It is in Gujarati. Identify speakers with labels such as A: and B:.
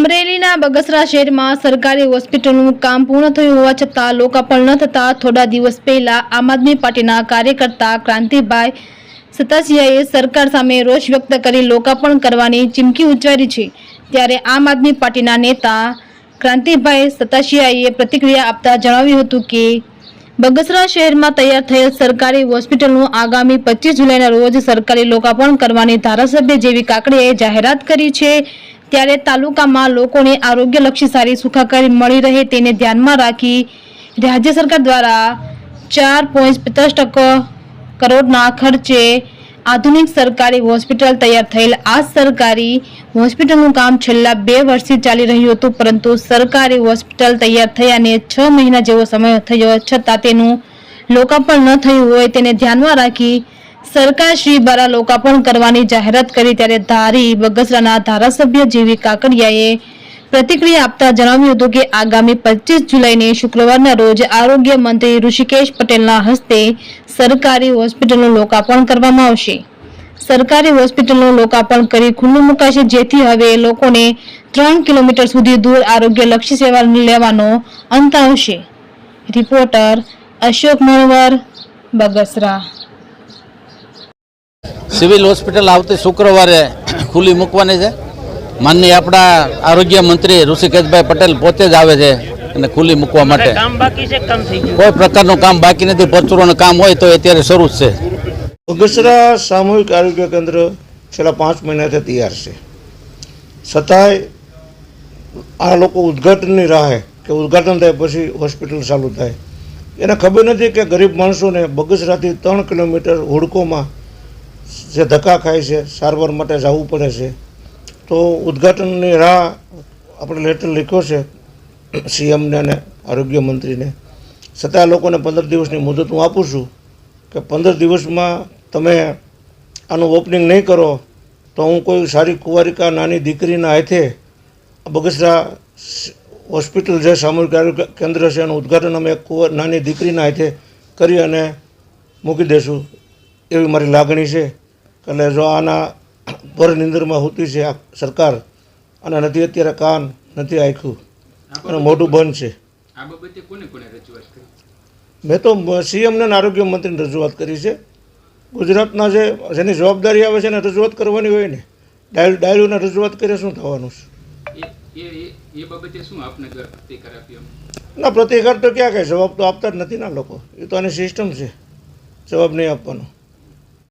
A: અમરેલીના બગસરા શહેરમાં સરકારી હોસ્પિટલનું કામ પૂર્ણ થયું હોવા છતાં લોકાર્પણ ન થતાં થોડા દિવસ પહેલા આમ આદમી પાર્ટીના કાર્યકર્તા ક્રાંતિભાઈ સતાસિયાએ સરકાર સામે રોષ વ્યક્ત કરી લોકાર્પણ કરવાની ચીમકી ઉચ્ચારી છે. ત્યારે આમ આદમી પાર્ટીના નેતા ક્રાંતિભાઈ સતાસિયાએ પ્રતિક્રિયા આપતા જણાવ્યું હતું કે, બગસરા શહેરમાં તૈયાર થયેલ સરકારી હોસ્પિટલનું આગામી પચીસ જુલાઈના રોજ સરકારી લોકાર્પણ કરવાની ધારાસભ્ય જેવી કાકડીએ જાહેરાત કરી છે. ત્યારે તાલુકામાં લોકોને આરોગ્યલક્ષી સારી સુખાકારી મળી રહે તેને ધ્યાનમાં રાખી રાજ્ય સરકાર દ્વારા ચાર પોઈન્ટ પચાસ ટકા કરોડના ખર્ચે આધુનિક સરકારી હોસ્પિટલ તૈયાર થયેલ. આ સરકારી હોસ્પિટલનું કામ છેલ્લા બે વર્ષથી ચાલી રહ્યું હતું, પરંતુ સરકારી હોસ્પિટલ તૈયાર થયાને છ મહિના જેવો સમય થયો છતાં તેનું લોકાર્પણ ન થયું હોય તેને ધ્યાનમાં રાખી સરકાર શ્રી દ્વારા લોકાર્પણ કરવાની જાહેરાત કરી ત્યારે ધારી બગસરાના ધારાસભ્ય જેવી કાકડિયાએ પ્રતિક્રિયા આપતા જણાવ્યું હતું કે આગામી પચીસ જુલાઈને શુક્રવારના રોજ આરોગ્ય મંત્રી ઋષિકેશ પટેલના હસ્તે સરકારી હોસ્પિટલનું લોકાર્પણ કરવામાં આવશે. સરકારી હોસ્પિટલનું લોકાર્પણ કરી ખુલ્લું મુકાશે, જેથી હવે લોકોને ત્રણ કિલોમીટર સુધી દૂર આરોગ્યલક્ષી સેવા લેવાનો અંત આવશે. Reporter Ashok Manvar, Bagasara.
B: Civil hospital આવતી શુક્રવારે ખુલ્લી મૂકવાની છે. માનની આપણા આરોગ્ય મંત્રી ઋષિકેશભાઈ પટેલ પોતે જ આવે છે અને ખુલ્લી મૂકવા માટે.
C: કામ બાકી છે કે કામ થઈ ગયું?
B: કોઈ પ્રકારનું કામ બાકી નથી પરચુરોનું કામ હોય તો અત્યારે શરૂ જ છે.
D: બગસરા સામૂહિક આરોગ્ય કેન્દ્ર છેલ્લા પાંચ મહિનાથી તૈયાર છે. છતાંય આ લોકો ઉદ્ઘાટનની રાહે કે ઉદ્ઘાટન થાય પછી હોસ્પિટલ ચાલુ થાય. એને ખબર નથી કે ગરીબ માણસોને બગસરાથી ત્રણ કિલોમીટર હુડકોમાં જે ધક્કા ખાય છે, સારવાર માટે જવું પડે છે. તો ઉદ્ઘાટનની રાહ આપણે લેટર લખ્યો છે, સીએમને અને આરોગ્ય મંત્રીને. છતાં લોકોને પંદર દિવસની મુદત હું આપું છું કે પંદર દિવસમાં તમે આનું ઓપનિંગ નહીં કરો, તો હું કોઈ સારી કુંવારિકા નાની દીકરીના હાથે બગસરા હોસ્પિટલ જે સામૂહિક આરોગ્ય કેન્દ્ર છે એનું ઉદ્ઘાટન અમે નાની દીકરીના હાથે કરી અને મૂકી દઈશું એવી મારી લાગણી છે. એટલે જો આના પર નિંદરમાં હોતી છે આ સરકાર અને નથી અત્યારે કાન નથી આખ્યું અને મોઢું બંધ છે. મેં તો સીએમને અને આરોગ્ય મંત્રીને રજૂઆત કરી છે. ગુજરાતના જે જેની જવાબદારી આવે છે એને રજૂઆત કરવાની હોય ને ડાયલ ડાયલોને રજૂઆત કરે શું થવાનું છે? ના પ્રતિકાર તો ક્યાં કાંઈ જવાબ તો આપતા જ નથી ના લોકો. એ તો આની સિસ્ટમ છે. જવાબ નહીં આપવાનો.